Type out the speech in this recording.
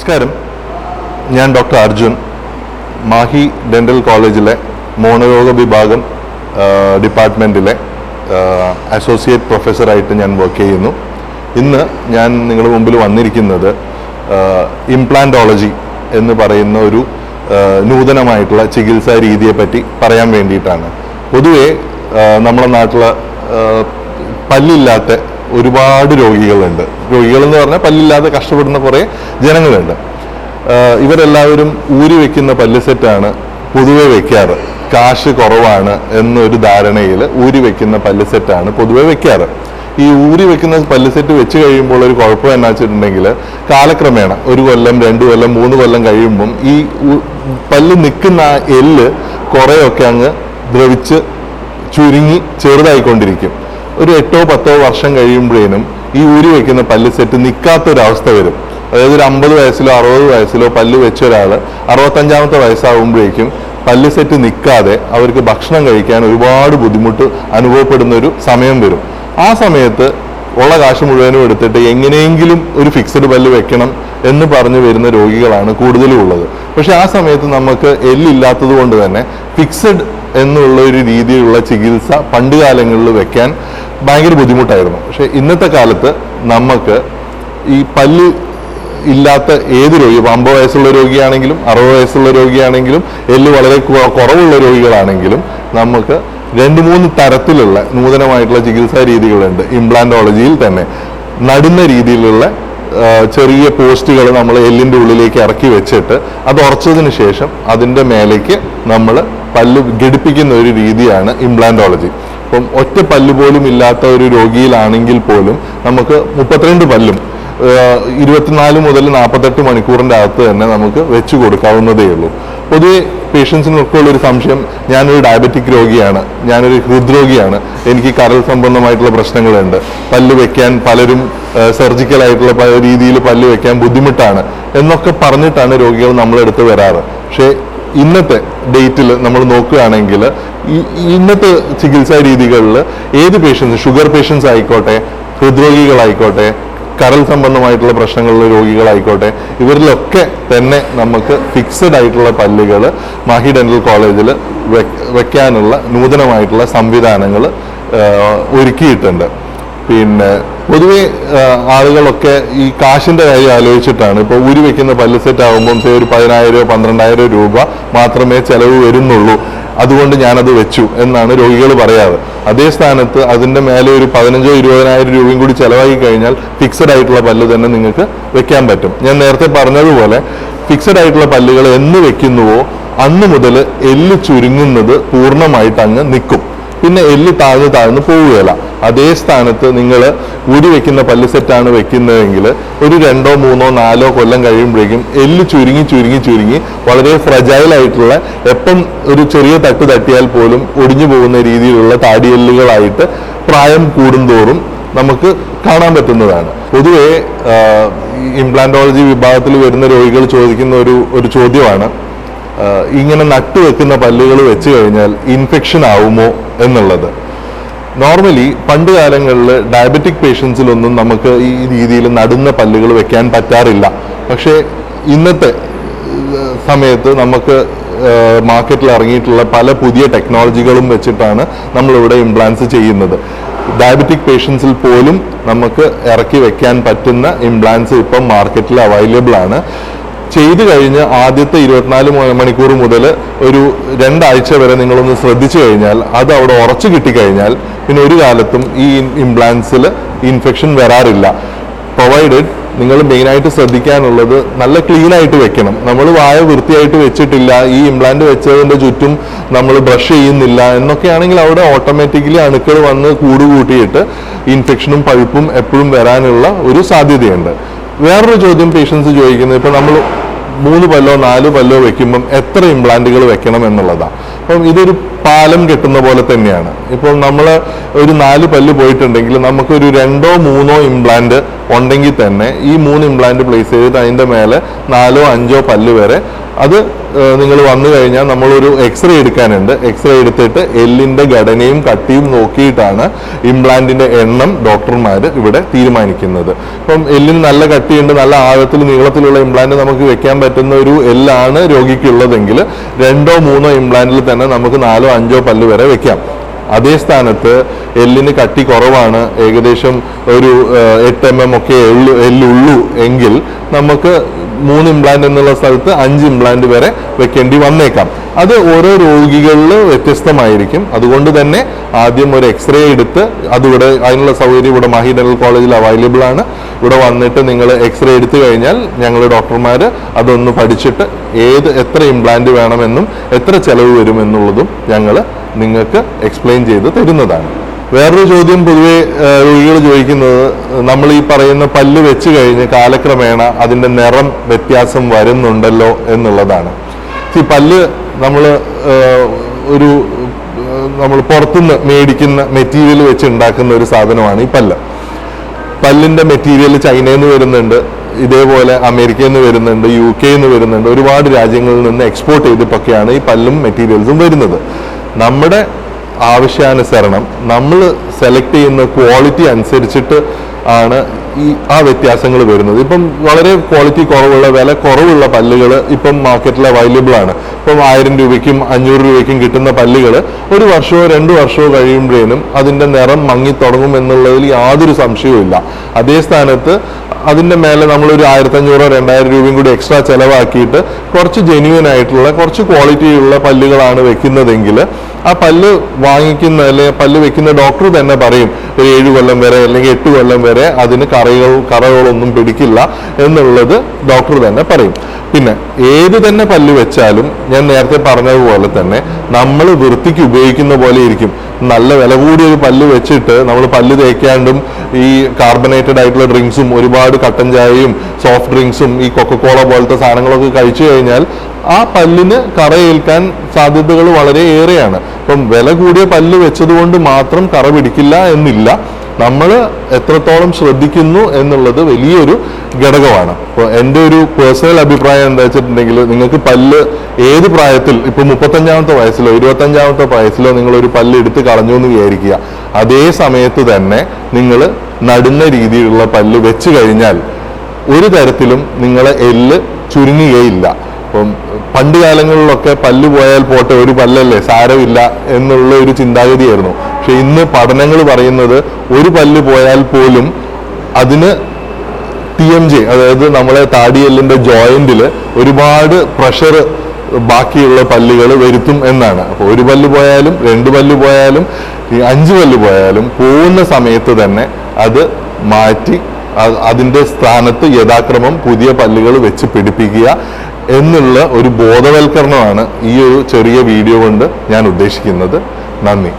നമസ്കാരം. ഞാൻ doctor Arjun. Mahe dental കോളേജിലെ മോണരോഗ വിഭാഗം ഡിപ്പാർട്ട്മെന്റിലെ അസോസിയേറ്റ് പ്രൊഫസറായിട്ട് ഞാൻ വർക്ക് ചെയ്യുന്നു. ഇന്ന് ഞാൻ നിങ്ങളുടെ മുമ്പിൽ വന്നിരിക്കുന്നത് ഇംപ്ലാന്റോളജി എന്ന് പറയുന്ന ഒരു നൂതനമായിട്ടുള്ള ചികിത്സാ രീതിയെപ്പറ്റി പറയാൻ വേണ്ടിയിട്ടാണ്. പൊതുവേ നമ്മുടെ നാട്ടിൽ പല്ലില്ലാത്ത ഒരുപാട് രോഗികളുണ്ട്. രോഗികൾ എന്ന് പറഞ്ഞാൽ പല്ലില്ലാതെ കഷ്ടപ്പെടുന്ന കുറേ ജനങ്ങളുണ്ട്. ഇവരെല്ലാവരും ഊരി വെക്കുന്ന പല്ല് സെറ്റാണ് പൊതുവെ വെക്കാറ്. കാശ് കുറവാണ് എന്നൊരു ധാരണയിൽ ഊരി വെക്കുന്ന പല്ല് സെറ്റാണ് പൊതുവെ വെക്കാറ്. ഈ ഊരി വെക്കുന്ന പല്ല് സെറ്റ് വെച്ച് കഴിയുമ്പോൾ ഒരു കുഴപ്പം എന്നാ വെച്ചിട്ടുണ്ടെങ്കിൽ കാലക്രമേണ ഒരു കൊല്ലം രണ്ട് കൊല്ലം മൂന്ന് കൊല്ലം കഴിയുമ്പം ഈ പല്ല് നിൽക്കുന്ന എല്ല് കുറേയൊക്കെ അങ്ങ് ദ്രവിച്ച് ചുരുങ്ങി ചെറുതായിക്കൊണ്ടിരിക്കും. ഒരു എട്ടോ പത്തോ വർഷം കഴിയുമ്പോഴേനും ഈ ഊരി വെക്കുന്ന പല്ല് സെറ്റ് നിൽക്കാത്തൊരവസ്ഥ വരും. അതായത് ഒരു അമ്പത് വയസ്സിലോ അറുപത് വയസ്സിലോ പല്ല് വെച്ച ഒരാൾ അറുപത്തഞ്ചാമത്തെ വയസ്സാകുമ്പോഴേക്കും പല്ല് സെറ്റ് നിൽക്കാതെ അവർക്ക് ഭക്ഷണം കഴിക്കാൻ ഒരുപാട് ബുദ്ധിമുട്ട് അനുഭവപ്പെടുന്ന ഒരു സമയം വരും. ആ സമയത്ത് ഉള്ള കാശ് മുഴുവനും എടുത്തിട്ട് എങ്ങനെയെങ്കിലും ഒരു ഫിക്സഡ് പല്ല് വെക്കണം എന്ന് പറഞ്ഞു വരുന്ന രോഗികളാണ് കൂടുതലും ഉള്ളത്. പക്ഷെ ആ സമയത്ത് നമുക്ക് എല്ലില്ലാത്തത് കൊണ്ട് തന്നെ ഫിക്സഡ് എന്നുള്ള ഒരു രീതിയിലുള്ള ചികിത്സ പണ്ട് കാലങ്ങളിൽ വെക്കാൻ ഭയങ്കര ബുദ്ധിമുട്ടായിരുന്നു. പക്ഷെ ഇന്നത്തെ കാലത്ത് നമുക്ക് ഈ പല്ല് ഇല്ലാത്ത ഏത് രോഗി അമ്പത് വയസ്സുള്ള രോഗിയാണെങ്കിലും അറുപത് വയസ്സുള്ള രോഗിയാണെങ്കിലും എല്ല് വളരെ കുറവുള്ള രോഗികളാണെങ്കിലും നമുക്ക് രണ്ട് മൂന്ന് തരത്തിലുള്ള നൂതനമായിട്ടുള്ള ചികിത്സാ രീതികളുണ്ട്. ഇംപ്ലാന്റോളജിയിൽ തന്നെ. നടുന്ന രീതിയിലുള്ള ചെറിയ പോസ്റ്റുകൾ നമ്മൾ എല്ലിന്റെ ഉള്ളിലേക്ക് ഇറക്കി വെച്ചിട്ട് അത് ഉറച്ചതിന് ശേഷം അതിന്റെ മേലേക്ക് നമ്മൾ പല്ല് ഘടിപ്പിക്കുന്ന ഒരു രീതിയാണ് ഇംപ്ലാന്റോളജി. അപ്പം ഒറ്റ പല്ല് പോലും ഇല്ലാത്ത ഒരു രോഗിയിലാണെങ്കിൽ പോലും നമുക്ക് മുപ്പത്തിരണ്ട് പല്ലും ഇരുപത്തിനാല് മുതൽ നാൽപ്പത്തെട്ട് മണിക്കൂറിന്റെ അകത്ത് തന്നെ നമുക്ക് വെച്ച് കൊടുക്കാവുന്നതേ ഉള്ളൂ. പൊതുവെ പേഷ്യൻസിനൊക്കെ ഉള്ളൊരു സംശയം ഞാനൊരു ഡയബറ്റിക് രോഗിയാണ് ഞാനൊരു ഹൃദ്രോഗിയാണ് എനിക്ക് കരൾ സംബന്ധമായിട്ടുള്ള പ്രശ്നങ്ങളുണ്ട്. പല്ല് വെക്കാൻ പലരും സർജിക്കൽ ആയിട്ടുള്ള പല രീതിയിൽ പല്ല് വെക്കാൻ ബുദ്ധിമുട്ടാണ് എന്നൊക്കെ പറഞ്ഞിട്ടാണ് രോഗികൾ നമ്മളെടുത്ത് വരാറ്. പക്ഷേ ഇന്നത്തെ ഡേറ്റിൽ നമ്മൾ നോക്കുകയാണെങ്കിൽ ഇന്നത്തെ ചികിത്സാ രീതികളിൽ ഏത് പേഷ്യൻസ് ഷുഗർ പേഷ്യൻസ് ആയിക്കോട്ടെ ഹൃദ്രോഗികളായിക്കോട്ടെ കരൾ സംബന്ധമായിട്ടുള്ള പ്രശ്നങ്ങളുള്ള രോഗികളായിക്കോട്ടെ ഇവരിലൊക്കെ തന്നെ നമുക്ക് ഫിക്സഡ് ആയിട്ടുള്ള പല്ലുകൾ മാഹി ഡെന്റൽ കോളേജിൽ വെക്കാനുള്ള നൂതനമായിട്ടുള്ള സംവിധാനങ്ങൾ ഒരുക്കിയിട്ടുണ്ട്. പിന്നെ പൊതുവെ ആളുകളൊക്കെ ഈ കാശിന്റെ കാര്യം ആലോചിച്ചിട്ടാണ്. ഇപ്പോൾ ഊരി വെക്കുന്ന പല്ല് സെറ്റ് ആകുമ്പോൾ ഒരു പതിനായിരമോ പന്ത്രണ്ടായിരം രൂപ മാത്രമേ ചെലവ് വരുന്നുള്ളൂ. അതുകൊണ്ട് ഞാനത് വെച്ചു എന്നാണ് രോഗികൾ പറയാറ്. അതേ സ്ഥാനത്ത് അതിന്റെ മേലെ ഒരു പതിനഞ്ചോ ഇരുപതിനായിരം രൂപയും കൂടി ചിലവാക്കി കഴിഞ്ഞാൽ ഫിക്സഡ് ആയിട്ടുള്ള പല്ല് തന്നെ നിങ്ങൾക്ക് വെക്കാൻ പറ്റും. ഞാൻ നേരത്തെ പറഞ്ഞതുപോലെ ഫിക്സഡ് ആയിട്ടുള്ള പല്ലുകൾ എന്ന് വെക്കുന്നുവോ അന്ന് മുതൽ എല്ല് ചുരുങ്ങുന്നത് പൂർണമായിട്ട് അങ്ങ് നിൽക്കും. പിന്നെ എല്ല് താഴ്ന്ന് താഴ്ന്ന് പോവുകയില്ല. അതേ സ്ഥാനത്ത് നിങ്ങൾ ഊരി വെക്കുന്ന പല്ല് സെറ്റാണ് വെക്കുന്നതെങ്കിൽ ഒരു രണ്ടോ മൂന്നോ നാലോ കൊല്ലം കഴിയുമ്പോഴേക്കും എല്ല് ചുരുങ്ങി ചുരുങ്ങി ചുരുങ്ങി വളരെ ഫ്രജൈൽ ആയിട്ടുള്ള എപ്പം ഒരു ചെറിയ തട്ട് തട്ടിയാൽ പോലും ഒടിഞ്ഞു പോകുന്ന രീതിയിലുള്ള താടിയെല്ലുകളായിട്ട് പ്രായം കൂടുന്തോറും നമുക്ക് കാണാൻ പറ്റുന്നതാണ്. പൊതുവേ ഇംപ്ലാന്റോളജി വിഭാഗത്തിൽ വരുന്ന രോഗികൾ ചോദിക്കുന്ന ഒരു ഒരു ചോദ്യമാണ്. ഇങ്ങനെ നട്ടുവെക്കുന്ന പല്ലുകൾ വെച്ച് കഴിഞ്ഞാൽ ഇൻഫെക്ഷൻ ആവുമോ എന്നുള്ളത്. നോർമലി പണ്ട് കാലങ്ങളിൽ ഡയബറ്റിക് പേഷ്യൻസിലൊന്നും നമുക്ക് ഈ രീതിയിൽ നടുന്ന പല്ലുകൾ വെക്കാൻ പറ്റാറില്ല. പക്ഷേ ഇന്നത്തെ സമയത്ത് നമുക്ക് മാർക്കറ്റിൽ ഇറങ്ങിയിട്ടുള്ള പല പുതിയ ടെക്നോളജികളും വെച്ചിട്ടാണ് നമ്മളിവിടെ ഇംപ്ലാൻസ് ചെയ്യുന്നത്. ഡയബറ്റിക് പേഷ്യൻസിൽ പോലും നമുക്ക് ഇറക്കി വെക്കാൻ പറ്റുന്ന ഇംപ്ലാൻസ് ഇപ്പം മാർക്കറ്റിൽ അവൈലബിൾ ആണ്. ചെയ്തു കഴിഞ്ഞ് ആദ്യത്തെ ഇരുപത്തിനാല് മണിക്കൂർ മുതൽ ഒരു രണ്ടാഴ്ച വരെ നിങ്ങളൊന്ന് ശ്രദ്ധിച്ചു കഴിഞ്ഞാൽ അത് അവിടെ ഉറച്ചു കിട്ടിക്കഴിഞ്ഞാൽ പിന്നെ ഒരു കാലത്തും ഈ ഇംപ്ലാൻസിൽ ഇൻഫെക്ഷൻ വരാറില്ല. പ്രൊവൈഡഡ് നിങ്ങൾ മെയിനായിട്ട് ശ്രദ്ധിക്കാനുള്ളത് നല്ല ക്ലീൻ ആയിട്ട് വെക്കണം. നമ്മൾ വായ വൃത്തിയായിട്ട് വെച്ചിട്ടില്ല. ഈ ഇംപ്ലാന്റ് വെച്ചതിന്റെ ചുറ്റും നമ്മൾ ബ്രഷ് ചെയ്യുന്നില്ല എന്നൊക്കെയാണെങ്കിൽ അവിടെ ഓട്ടോമാറ്റിക്കലി അണുക്കൾ വന്ന് കൂട് കൂട്ടിയിട്ട് ഇൻഫെക്ഷനും പഴുപ്പും എപ്പോഴും വരാനുള്ള ഒരു സാധ്യതയുണ്ട്. വേറൊരു ചോദ്യം പേഷ്യൻസ് ചോദിക്കുന്നത് ഇപ്പം നമ്മൾ മൂന്ന് പല്ലോ നാല് പല്ലോ വെക്കുമ്പം എത്ര ഇംപ്ലാന്റുകൾ വെക്കണം എന്നുള്ളതാണ് അപ്പം ഇതൊരു പാലം കെട്ടുന്ന പോലെ തന്നെയാണ്. ഇപ്പോൾ നമ്മൾ ഒരു നാല് പല്ല് പോയിട്ടുണ്ടെങ്കിൽ നമുക്കൊരു രണ്ടോ മൂന്നോ ഇംപ്ലാന്റ് ഉണ്ടെങ്കിൽ തന്നെ ഈ മൂന്ന് ഇംപ്ലാന്റ് പ്ലേസ് ചെയ്ത് അതിന്റെ മേലെ നാലോ അഞ്ചോ പല്ല് വരെ അത് നിങ്ങൾ വന്നു കഴിഞ്ഞാൽ നമ്മളൊരു എക്സ്റേ എടുക്കാനുണ്ട്. എക്സ്റേ എടുത്തിട്ട് എല്ലിന്റെ ഘടനയും കട്ടിയും നോക്കിയിട്ടാണ് ഇംപ്ലാന്റിന്റെ എണ്ണം ഡോക്ടർമാർ ഇവിടെ തീരുമാനിക്കുന്നത്. ഇപ്പം എല്ലിന് നല്ല കട്ടിയുണ്ട് നല്ല ആഴത്തിൽ നീളത്തിലുള്ള ഇംപ്ലാന്റ് നമുക്ക് വെക്കാൻ പറ്റുന്ന ഒരു എല്ലാണ് രോഗിക്കുള്ളതെങ്കിൽ രണ്ടോ മൂന്നോ ഇംപ്ലാന്റിൽ തന്നെ നമുക്ക് നാലോ അഞ്ചോ പല്ല് വരെ വെക്കാം. അതേ സ്ഥാനത്ത് എല്ലിന് കട്ടി കുറവാണ് ഏകദേശം ഒരു എട്ട് എം എം ഒക്കെ എള്ളു എല്ലുള്ളൂ എങ്കിൽ നമുക്ക് മൂന്ന് ഇംപ്ലാന്റ് എന്നുള്ള സ്ഥലത്ത് അഞ്ച് ഇംപ്ലാന്റ് വരെ വെക്കേണ്ടി വന്നേക്കാം. അത് ഓരോ രോഗികളിൽ വ്യത്യസ്തമായിരിക്കും. അതുകൊണ്ട് തന്നെ ആദ്യം ഒരു എക്സ്റേ എടുത്ത് അതിവിടെ അതിനുള്ള സൗകര്യം ഇവിടെ മാഹി ഡെന്റൽ കോളേജിൽ അവൈലബിൾ ആണ്. ഇവിടെ വന്നിട്ട് നിങ്ങൾ എക്സ്റേ എടുത്തു കഴിഞ്ഞാൽ ഞങ്ങൾ ഡോക്ടർമാർ അതൊന്ന് പഠിച്ചിട്ട് ഏത് എത്ര ഇംപ്ലാന്റ് വേണമെന്നും എത്ര ചെലവ് വരുമെന്നുള്ളതും ഞങ്ങൾ നിങ്ങൾക്ക് എക്സ്പ്ലെയിൻ ചെയ്ത് തരുന്നതാണ്. വേറൊരു ചോദ്യം പൊതുവെ രോഗികൾ ചോദിക്കുന്നത് നമ്മൾ ഈ പറയുന്ന പല്ല് വെച്ച് കഴിഞ്ഞ് കാലക്രമേണ അതിന്റെ നിറം വ്യത്യാസം വരുന്നുണ്ടല്ലോ എന്നുള്ളതാണ്. ഈ പല്ല് നമ്മൾ ഒരു നമ്മൾ പുറത്തുനിന്ന് മേടിക്കുന്ന മെറ്റീരിയൽ വെച്ച് ഉണ്ടാക്കുന്ന ഒരു സാധനമാണ് ഈ പല്ല്. പല്ലിന്റെ മെറ്റീരിയൽ ചൈനയിൽ നിന്ന് വരുന്നുണ്ട് ഇതേപോലെ അമേരിക്കയിൽ നിന്ന് വരുന്നുണ്ട് യു കെയിൽ നിന്ന് വരുന്നുണ്ട് ഒരുപാട് രാജ്യങ്ങളിൽ നിന്ന് എക്സ്പോർട്ട് ചെയ്തിട്ടൊക്കെയാണ് ഈ പല്ലും മെറ്റീരിയൽസും വരുന്നത്. നമ്മുടെ ആവശ്യാനുസരണം. നമ്മൾ സെലക്ട് ചെയ്യുന്ന ക്വാളിറ്റി അനുസരിച്ചിട്ട് ആണ് ഈ ആ വ്യത്യാസങ്ങൾ വരുന്നത്. ഇപ്പം വളരെ ക്വാളിറ്റി കുറവുള്ള വില കുറവുള്ള പല്ലുകൾ ഇപ്പം മാർക്കറ്റിൽ അവൈലബിൾ ആണ്. ഇപ്പം ആയിരം രൂപയ്ക്കും അഞ്ഞൂറ് രൂപയ്ക്കും കിട്ടുന്ന പല്ലുകൾ ഒരു വർഷമോ രണ്ട് വർഷമോ കഴിയുമ്പോഴേനും അതിന്റെ നിറം മങ്ങി തുടങ്ങും എന്നുള്ളതിൽ യാതൊരു സംശയവും ഇല്ല. അതേ സ്ഥാനത്ത് അതിന്റെ മേലെ നമ്മളൊരു ആയിരത്തഞ്ഞൂറോ രണ്ടായിരം രൂപയും കൂടി എക്സ്ട്രാ ചിലവാക്കിയിട്ട് കുറച്ച് ജെന്യൂൻ ആയിട്ടുള്ള കുറച്ച് ക്വാളിറ്റിയുള്ള പല്ലുകളാണ് വെക്കുന്നതെങ്കിൽ ആ പല്ല് വാങ്ങിക്കുന്ന അല്ലെങ്കിൽ പല്ല് വെക്കുന്ന ഡോക്ടർ തന്നെ പറയും ഒരു ഏഴ് കൊല്ലം വരെ അല്ലെങ്കിൽ എട്ട് കൊല്ലം വരെ അതിന് കറകൾ കറകളൊന്നും പിടിക്കില്ല എന്നുള്ളത് ഡോക്ടർ തന്നെ പറയും. പിന്നെ ഏത് തന്നെ പല്ല് വെച്ചാലും ഞാൻ നേരത്തെ പറഞ്ഞതുപോലെ തന്നെ നമ്മൾ വൃത്തിക്ക് ഉപയോഗിക്കുന്ന പോലെ ഇരിക്കും. നല്ല വില കൂടിയ ഒരു പല്ല് വെച്ചിട്ട് നമ്മൾ പല്ല് തേക്കാണ്ടും ഈ കാർബണേറ്റഡ് ആയിട്ടുള്ള ഡ്രിങ്ക്സും ഒരുപാട് കട്ടൻ ചായയും സോഫ്റ്റ് ഡ്രിങ്ക്സും ഈ കൊക്കക്കോള പോലത്തെ സാധനങ്ങളൊക്കെ കഴിച്ചു കഴിഞ്ഞാൽ ആ പല്ലിന് കറയേൽക്കാൻ സാധ്യതകൾ വളരെ ഏറെയാണ്. അപ്പം വില കൂടിയ പല്ല് വെച്ചതുകൊണ്ട് മാത്രം കറ പിടിക്കില്ല എന്നില്ല. നമ്മൾ എത്രത്തോളം ശ്രദ്ധിക്കുന്നു എന്നുള്ളത് വലിയൊരു ഘടകമാണ്. അപ്പോൾ എന്റെ ഒരു പേഴ്സണൽ അഭിപ്രായം എന്താ വെച്ചിട്ടുണ്ടെങ്കിൽ നിങ്ങൾക്ക് പല്ല് ഏത് പ്രായത്തിൽ ഇപ്പൊ മുപ്പത്തഞ്ചാമത്തെ വയസ്സിലോ ഇരുപത്തഞ്ചാമത്തെ വയസ്സിലോ നിങ്ങൾ ഒരു പല്ല് എടുത്ത് കളഞ്ഞു എന്ന് വിചാരിക്കുക. അതേ സമയത്ത് തന്നെ നിങ്ങൾ നടുന്ന രീതിയിലുള്ള പല്ല് വെച്ച് കഴിഞ്ഞാൽ ഒരു തരത്തിലും നിങ്ങളെ എല്ല് ചുരുങ്ങുകയില്ല. അപ്പം പണ്ട് കാലങ്ങളിലൊക്കെ പല്ല് പോയാൽ പോട്ടെ ഒരു പല്ലല്ലേ സാരമില്ല എന്നുള്ള ഒരു ചിന്താഗതിയായിരുന്നു. പക്ഷെ ഇന്ന് പഠനങ്ങൾ പറയുന്നത് ഒരു പല്ല് പോയാൽ പോലും അതിന് ടി എം ജെ അതായത് നമ്മളെ താടിയെല്ലിന്റെ ജോയിന്റിൽ ഒരുപാട് പ്രഷർ ബാക്കിയുള്ള പല്ലുകൾ വരുത്തും എന്നാണ്. അപ്പോൾ ഒരു പല്ല് പോയാലും രണ്ട് പല്ല് പോയാലും അഞ്ച് പല്ല് പോയാലും പോകുന്ന സമയത്ത് തന്നെ അത് മാറ്റി അതിന്റെ സ്ഥാനത്ത് യഥാക്രമം പുതിയ പല്ലുകൾ വെച്ച് പിടിപ്പിക്കുക എന്നുള്ള ഒരു ബോധവൽക്കരണമാണ് ഈ ഒരു ചെറിയ വീഡിയോ കൊണ്ട് ഞാൻ ഉദ്ദേശിക്കുന്നത്. നന്ദി.